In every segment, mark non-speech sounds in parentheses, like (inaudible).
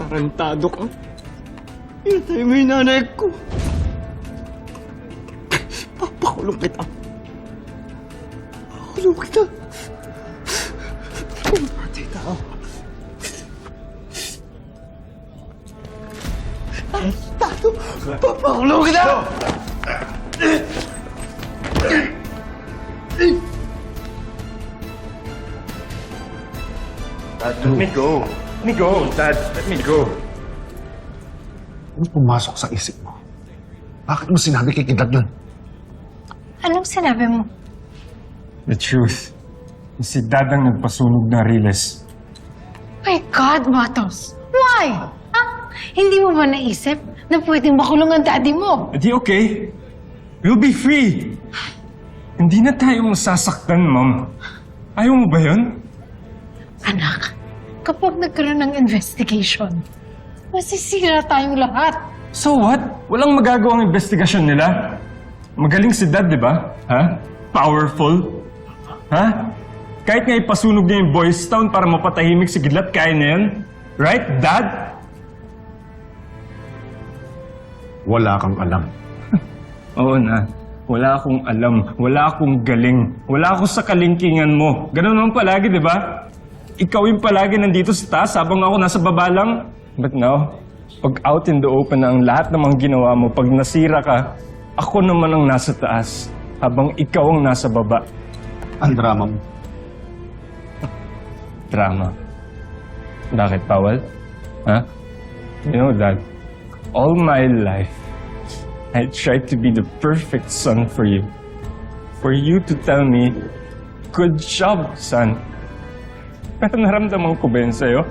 Tarantado ka. Inatay mo yung nanay ko. Papakulong kita. Papakulong kita. Pumatay tao. Tarantado. Papakulong kita. Let me go. Let me go, Dad. Let me go. Ano pumasok sa isip mo? Bakit mo sinabi kay Kidlat yun? Anong sinabi mo? The truth. Si Dad ang nagpasunog na Riles. My God, Matos! Why? Ha? Hindi mo ba naisip na pwedeng makulong ang daddy mo? Edi okay. We'll be free. Hindi na tayo masasaktan, Mom. Ayaw mo ba yun? Anak, kapag nagkaroon ng investigation, masisira tayong lahat. So what? Walang magagawang investigasyon nila. Magaling si Dad, di ba? Ha? Powerful. Ha? Kahit nga ipasunog niya yung Boys Town para mapatahimik si Gidlat, kaya na yan. Right, Dad? Wala kang alam. (laughs) Oo na. Wala akong alam. Wala akong galing. Wala ako sa kalingkingan mo. Ganun naman palagi, di ba? Ikaw yung palagi nandito sa taas habang ako nasa baba lang. But now, pag out in the open na ang lahat ng mga ginawa mo, pag nasira ka, ako naman ang nasa taas habang ikaw ang nasa baba. Ang drama mo. Drama. Bakit, Powell? Ha? You know, Dad, all my life, I tried to be the perfect son for you. For you to tell me, good job, son. Pero naramdaman ko ba yun sa'yo?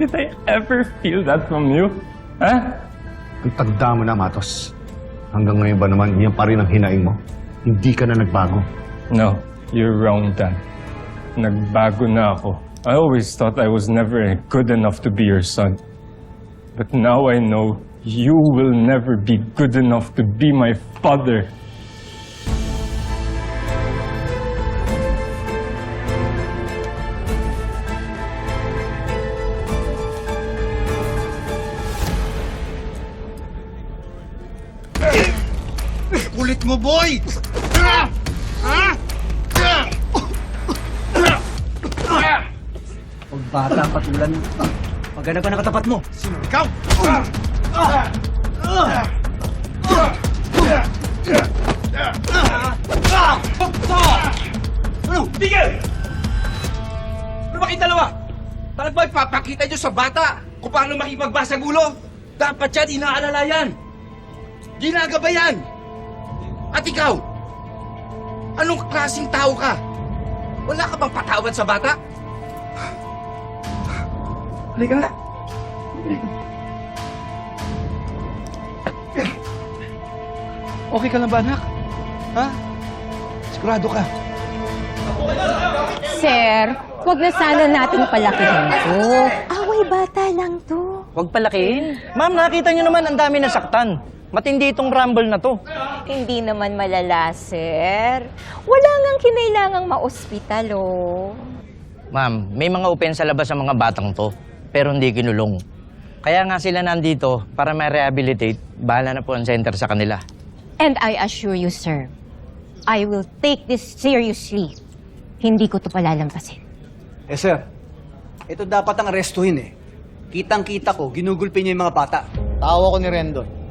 Did I ever feel that from you? Ha? Ang tanda mo na, Matos. Hanggang ngayon ba naman, yan pa rin ang hinaing mo? Hindi ka na nagbago. No, you're wrong, Dad. Nagbago na ako. I always thought I was never good enough to be your son. But now I know you will never be good enough to be my father. Kulit mo, boy! Pag bata, patulan mo. Maganda ka nakatapat mo. Sino ikaw? Ano? Tigil! Ano ba kayong dalawa? Talagang ba ipapakita nyo sa bata kung paano makipagbasa gulo? Dapat yan, inaalala yan. Ginagabayan. At ikaw, anong klaseng tao ka? Wala ka bang patawad sa bata? Halika nga. Okay ka lang ba, anak? Ha? Sigurado ka? Sir, wag na sana natin palakihin to. Away bata lang to. Huwag palakihin. Ma'am, nakita niyo naman ang dami nasaktan. Matindi itong rumble na to. Hindi naman malala, sir. Wala ngang kinailangang maospital, oh. Ma'am, may mga open sa labas ang mga batang to, pero hindi kinulong. Kaya nga sila nandito para ma-rehabilitate, bahala na po ang center sa kanila. And I assure you, sir, I will take this seriously. Hindi ko to palalampasin. Eh, sir, ito dapat ang arestuhin eh. Kitang-kita ko, ginugulpi niya yung mga bata. Tawa ko ni Rendon.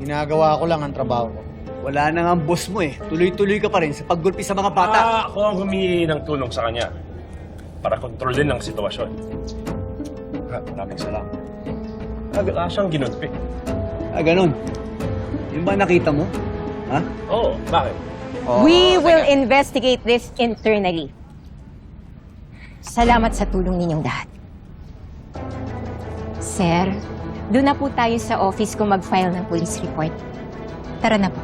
Ginagawa ko lang ang trabaho ko. Wala na nga ang boss mo eh. Tuloy-tuloy ka pa rin sa paggulpi sa mga bata. Ah, ako ang humingi ng tulong sa kanya para kontrolin ang sitwasyon. Ha, maraming salamat. Ah, siyang ginulpi. Ah, ganun. Yung ba nakita mo? Ha? Oo, bakit? We will investigate this internally. Salamat sa tulong ninyong lahat. Sir, doon na po tayo sa office ko mag-file ng police report. Tara na po.